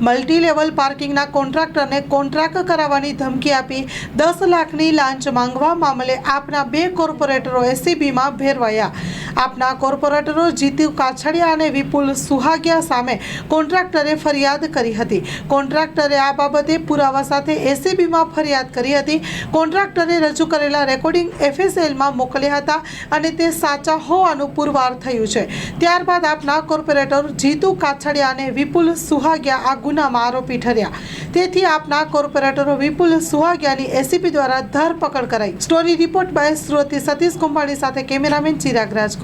Multi level પાર્કિંગના કોન્ટ્રાક્ટરને contract કરાવવાની ધમકી આપી દસ લાખની લાંચ માંગવા મામલે આપના બે કોર્પોરેટરો એસીબીમાં ભેરવાયા. આપના કોર્પોરેટરો જીતુ કાછડિયા અને વિપુલ સુહાગિયા સામે કોન્ટ્રાક્ટરે ફરિયાદ કરી હતી. કોન્ટ્રાક્ટરે આ બાબતે પુરાવા સાથે એસીબીમાં ફરિયાદ કરી હતી. કોન્ટ્રાક્ટરે રજૂ કરેલા રેકોર્ડિંગ એફએસએલમાં મોકલ્યા હતા અને તે સાચા હોવાનું પુરવાર થયું છે. ત્યારબાદ આપના કોર્પોરેટર જીતુ કાછડિયા અને વિપુલ સુહાગિયા આ ગુનામાં આરોપી ઠર્યા. તેથી આપના કોર્પોરેટરો વિપુલ સુહાગિયાની એસીપી દ્વારા ધરપકડ કરાઈ. Story report by Shroti Satish Kumbhani સાથે cameraman Chirag Rajkor